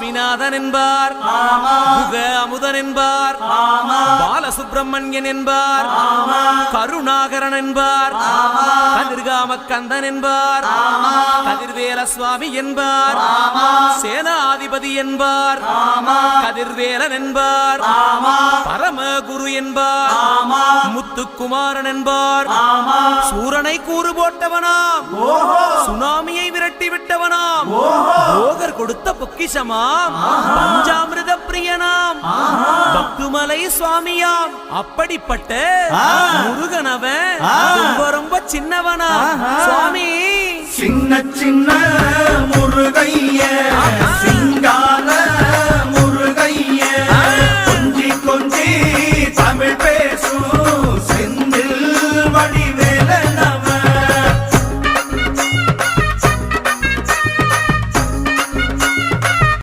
சுவாமிநாதன் என்பார் முக அமுதன் என்பார் பாலசுப்பிரமணியன் என்பார் கருணாகரன் என்பார் கதிர்காம கந்தன் என்பார் கதிர்வேல சுவாமி என்பார் சேனாதிபதி என்பார் கதிர்வேலன் என்பார் பரமகுரு என்பார் முத்துக்குமாரன் என்பார் சூரனை கூறு போட்டவனாம் சுனாமியை விரட்டி விட்டவனாம் போகர் கொடுத்த பொக்கிஷமாம். பஞ்சாமிர்த பிரியனாம் பக்துமலை சுவாமியாம். அப்படிப்பட்ட முருகனவன் ரொம்ப ரொம்ப சின்னவனா சுவாமி. சின்ன சின்ன